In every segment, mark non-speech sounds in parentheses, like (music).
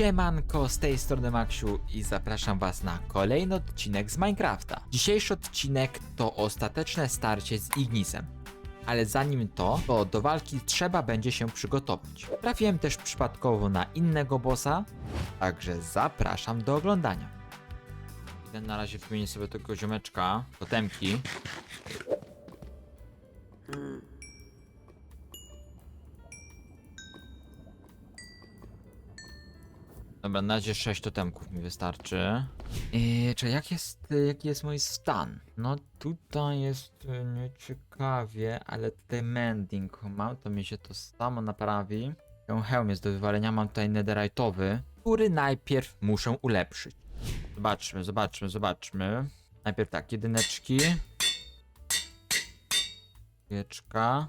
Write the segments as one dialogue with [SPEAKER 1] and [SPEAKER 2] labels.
[SPEAKER 1] Siemanko, z tej strony Maksiu i zapraszam was na kolejny odcinek z Minecrafta. Dzisiejszy odcinek to ostateczne starcie z Ignisem. Ale zanim to, to do walki trzeba będzie się przygotować. Trafiłem też przypadkowo na innego bossa, także zapraszam do oglądania. Idę na razie wymienić sobie tego ziomeczka, totemki. Dobra, na razie 6 totemków mi wystarczy. Eee, czy jak jest, jaki jest mój stan? No tutaj jest y, nieciekawie, ale tutaj mending mam, to mi się to samo naprawi. Ten hełm jest do wywalenia, mam tutaj netherite'owy, który najpierw muszę ulepszyć. Zobaczmy, zobaczmy, zobaczmy. Najpierw tak, jedyneczki. Wieczka.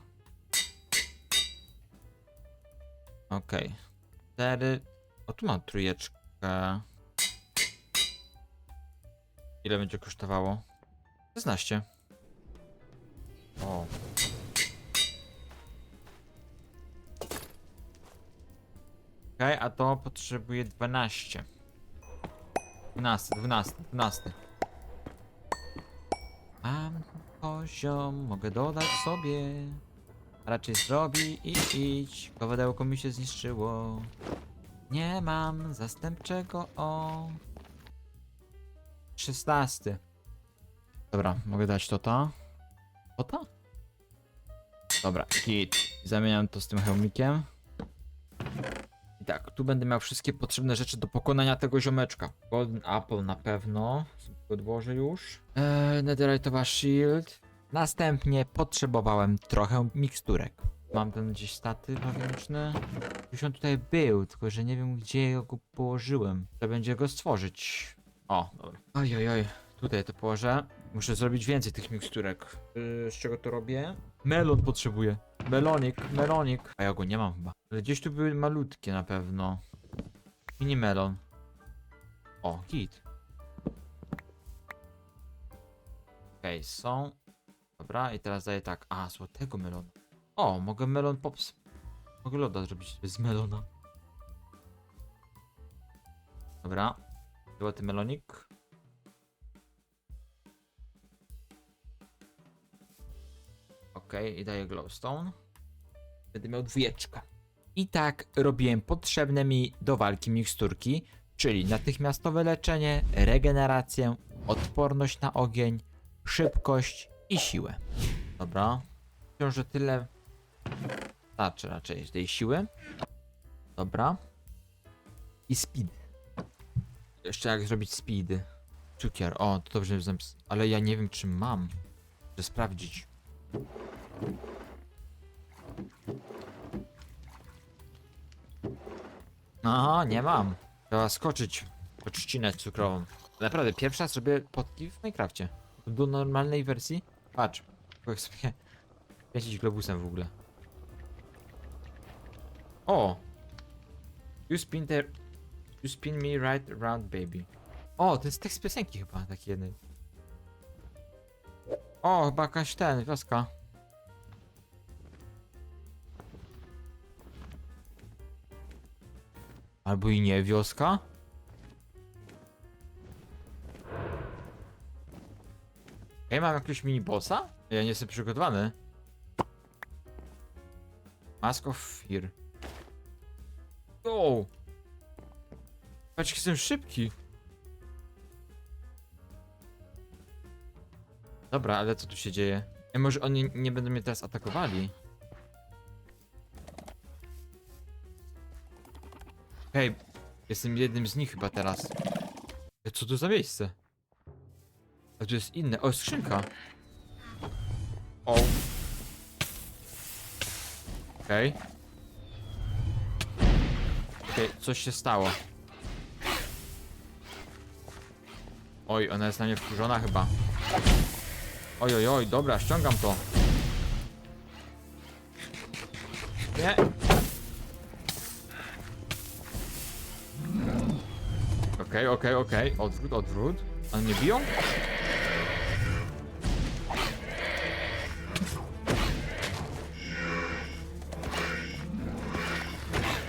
[SPEAKER 1] Okej. Cztery. O, tu mam trójeczkę. Ile będzie kosztowało? 16. O. Okej, a to potrzebuje 12. 12, 12, 12. Mam poziom, mogę dodać sobie. Raczej zrobi i idź. Kowadełko mi się zniszczyło. Nie mam zastępczego o 16. Dobra, mogę dać to ta. To ta? Dobra, kit. Zamieniam to z tym hełmikiem. I tak, tu będę miał wszystkie potrzebne rzeczy do pokonania tego ziomeczka. Golden Apple na pewno. Sobie Odłożę już. Eee, Netherite'owa Shield. Następnie potrzebowałem trochę miksturek. Mam ten gdzieś staty wewnętrzny. Już on tutaj był, tylko że nie wiem gdzie go położyłem. Trzeba będzie go stworzyć. O, dobra. Oj, oj. Tutaj to położę. Muszę zrobić więcej tych miksturek. Yy, z czego to robię? Melon potrzebuję. Melonik, melonik. A ja go nie mam chyba. Ale gdzieś tu były malutkie na pewno. Mini melon. O, git. Okej, są. Dobra, i teraz daję tak. A, złotego melonu. O, mogę melon pops. Mogę loda zrobić z melona. Dobra. Złoty melonik. Okej, i daję glowstone. Będę miał dwójeczkę. I tak robiłem potrzebne mi do walki miksturki, czyli natychmiastowe leczenie, regenerację, odporność na ogień, szybkość i siłę. Dobra. Myślę, że tyle starczy raczej tej siły. Dobra. I speed. Jeszcze jak zrobić speed. Cukier. O, to dobrze. Ale ja nie wiem, czy mam. Muszę sprawdzić. Aha, nie mam. Trzeba skoczyć po cukrową. Naprawdę, pierwsza sobie potki w Minecrafcie. Do normalnej wersji. Patrz. Jak sobie (laughs) kręcić globusem w ogóle. O! You spin the... You spin me right around, baby. O, to jest tekst piosenki chyba, taki jednej. O, chyba jakaś ten, wioska. Albo i nie wioska? Ej, mam jakiegoś mini bossa? Ja nie jestem przygotowany. Mask of Fear. O! Patrz, jestem szybki. Dobra, ale co tu się dzieje? Ej, może oni nie będą mnie teraz atakowali? Hej, jestem jednym z nich chyba teraz. Co to za miejsce? A tu jest inne. O, skrzynka. O. Okej. Okej, coś się stało. Oj, ona jest na mnie wkurzona chyba. Oj, oj, oj, dobra, ściągam to. Nie. Okej, okej, okej. Odwrót, odwrót. One mnie biją?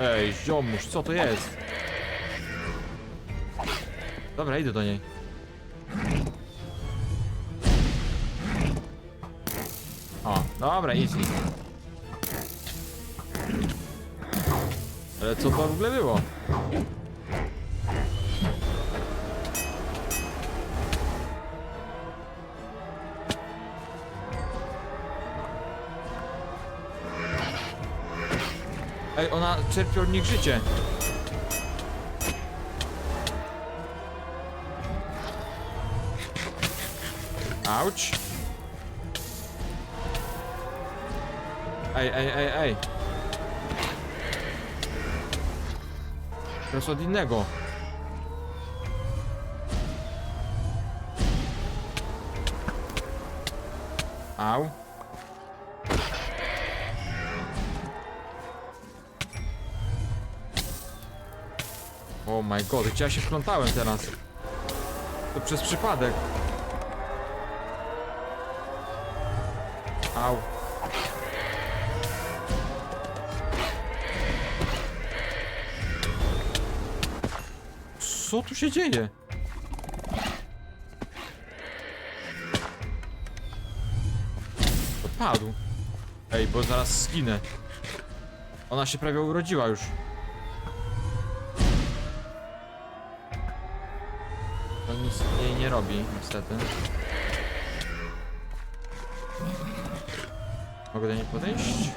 [SPEAKER 1] Ej, ziomuś, co to jest? Dobra, idę do niej. O, dobra, idź. Ale co to w ogóle było? Ej, ona czerpie od nich życie. Auć. Ej, ej, ej, ej. Teraz od innego. Au. Oh my god, gdzie ja się wplątałem teraz? To przez przypadek. Au. Co tu się dzieje? Padł. Ej, bo zaraz skinę. Ona się prawie urodziła już. Robi, niestety. Mogę do niej podejść?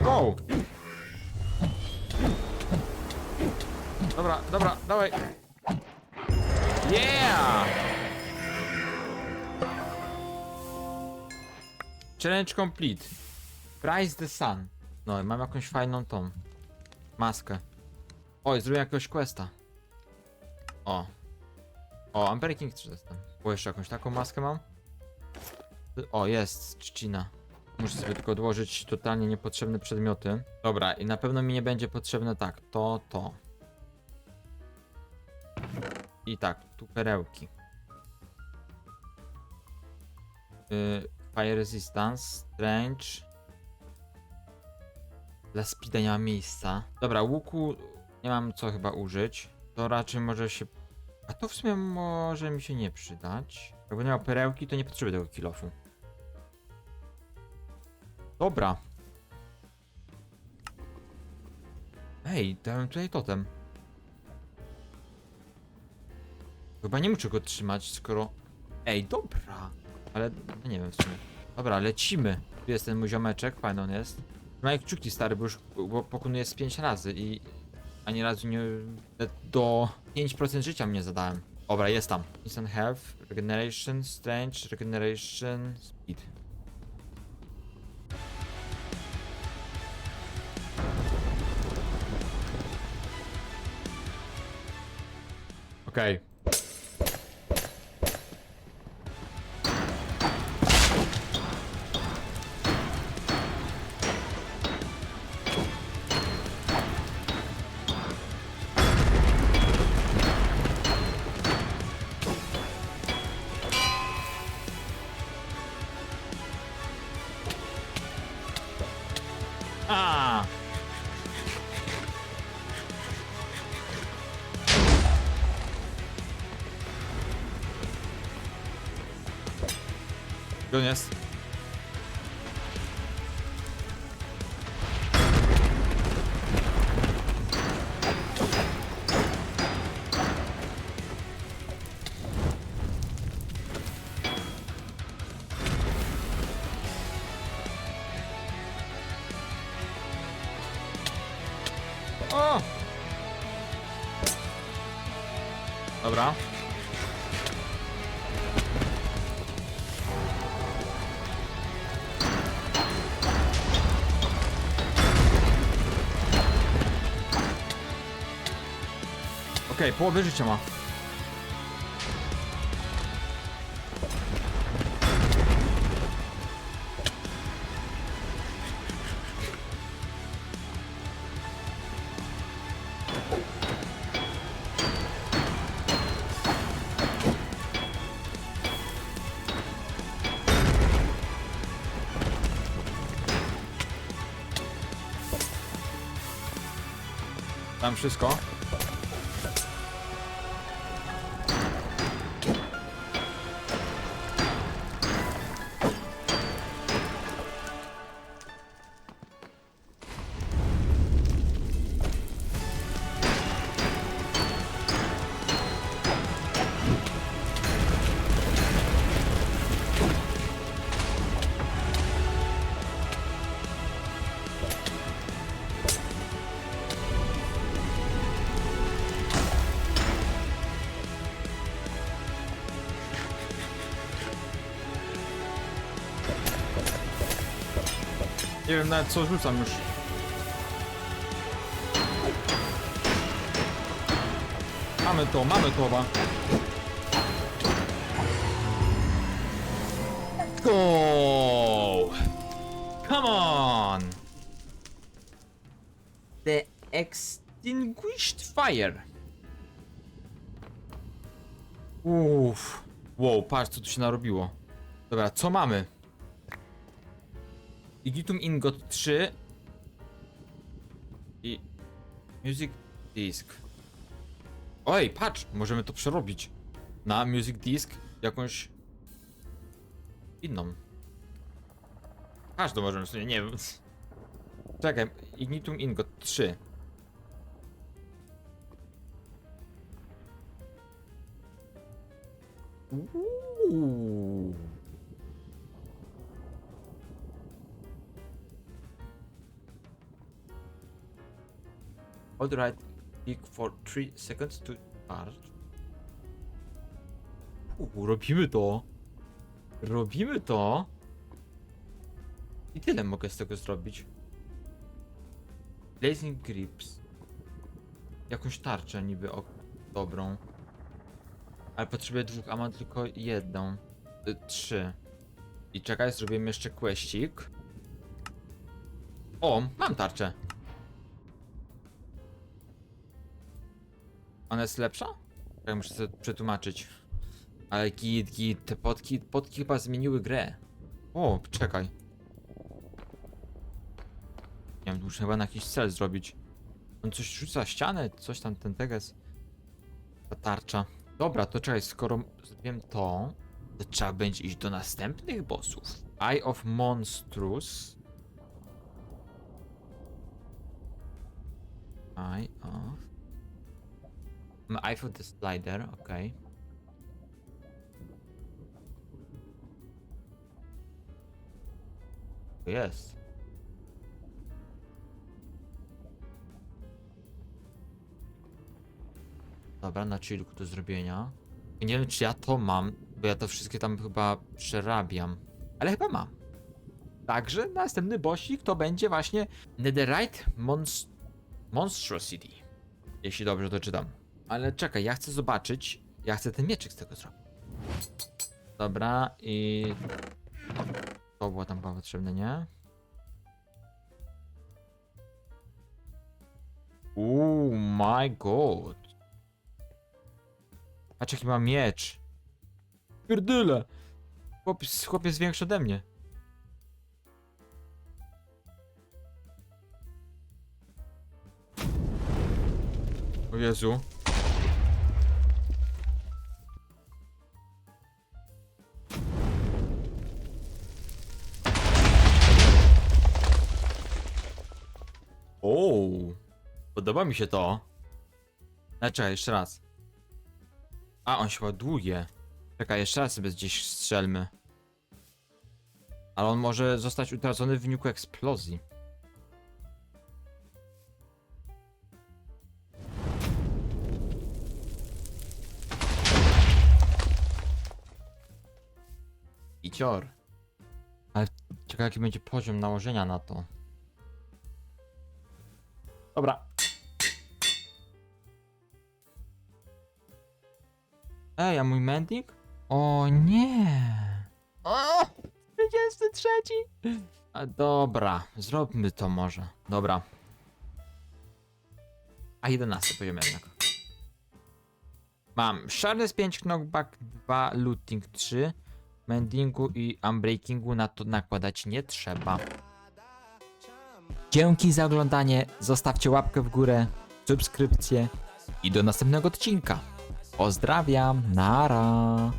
[SPEAKER 1] Wow! Dobra, dobra, dawaj! Yeah! Challenge complete. Price the sun. No i mam jakąś fajną tą maskę. Oj, zrobię jakiegoś questa. O. O, I'm breaking 3 jestem. O, jeszcze jakąś taką maskę mam? O, jest, trzcina. Muszę sobie tylko odłożyć totalnie niepotrzebne przedmioty. Dobra, i na pewno mi nie będzie potrzebne tak, to, to. I tak, tu perełki. Yy, fire resistance, strange. Dla speeda nie ma miejsca. Dobra, łuku nie mam co chyba użyć. To raczej może się... A to w sumie może mi się nie przydać. Jakby nie miał perełki, to nie potrzebuję tego kilofu. Dobra. Ej, dałem tutaj totem. Chyba nie muszę go trzymać, skoro... Ej, dobra. Ale, no nie wiem w sumie. Dobra, lecimy. Tu jest ten mój ziomeczek, fajny on jest. Ma jak kciuki stary, bo już bo pokonuje z 5 razy i... Ani razu nie... Do 5% życia mnie zadałem. Dobra, jest tam. Instant health, regeneration, strange, regeneration, speed. Okej. A! Gdzie Okej, połowę życia ma. Tam wszystko. Nie wiem nawet co rzucam już. Mamy to, mamy to chyba. Go! Come on! The extinguished fire. Uff. Wow, patrz co tu się narobiło. Dobra, co mamy? Ignitum Ingot 3 i Music Disk. Oj, patrz, możemy to przerobić na Music Disk jakąś inną. Każdą możemy sobie, nie wiem. Czekaj, Ignitum Ingot 3. Uuu. Hold right click for 3 seconds to start. Uuu, robimy to. Robimy to. I tyle mogę z tego zrobić. Blazing Grips. Jakąś tarczę niby o dobrą. Ale potrzebuję dwóch, a mam tylko jedną. Y, trzy. I czekaj, zrobimy jeszcze questik. O, mam tarczę. Ona jest lepsza? Ja muszę sobie przetłumaczyć. Ale git, git, te potki, potki chyba zmieniły grę. O, czekaj. Nie wiem, muszę chyba na jakiś cel zrobić. On coś rzuca ścianę, coś tam, ten teges. Ta tarcza. Dobra, to czekaj, skoro zrobiłem to, to trzeba będzie iść do następnych bossów. Eye of Monstrous. Eye of... Eye for the Slider. To Jest. Dobra, na chillku do zrobienia. Nie wiem, czy ja to mam, bo ja to wszystkie tam chyba przerabiam. Ale chyba mam. Także następny bossik to będzie właśnie Netherite Monst Monstrosity. Jeśli dobrze to czytam. Ale czekaj, ja chcę zobaczyć. Ja chcę ten mieczyk z tego zrobić. Dobra, i. To było tam potrzebne, nie? Oh my god. Patrz jaki ma miecz. Pierdyle. Chłopiec, chłopiec większy ode mnie. O Jezu. O, podoba mi się to. Znaczy, jeszcze raz. A, on się ładuje. Czekaj, jeszcze raz sobie gdzieś strzelmy. Ale on może zostać utracony w wyniku eksplozji. I cior. Ale ciekawe jaki będzie poziom nałożenia na to. Dobra. Ej, a mój mending? O nie! O! 33! A dobra, zróbmy to może. Dobra. A 11 poziom jednak. Mam Sharpness 5, Knockback 2, Looting 3. Mendingu i Unbreakingu na to nakładać nie trzeba. Dzięki za oglądanie, zostawcie łapkę w górę, subskrypcję i do następnego odcinka. Pozdrawiam, nara!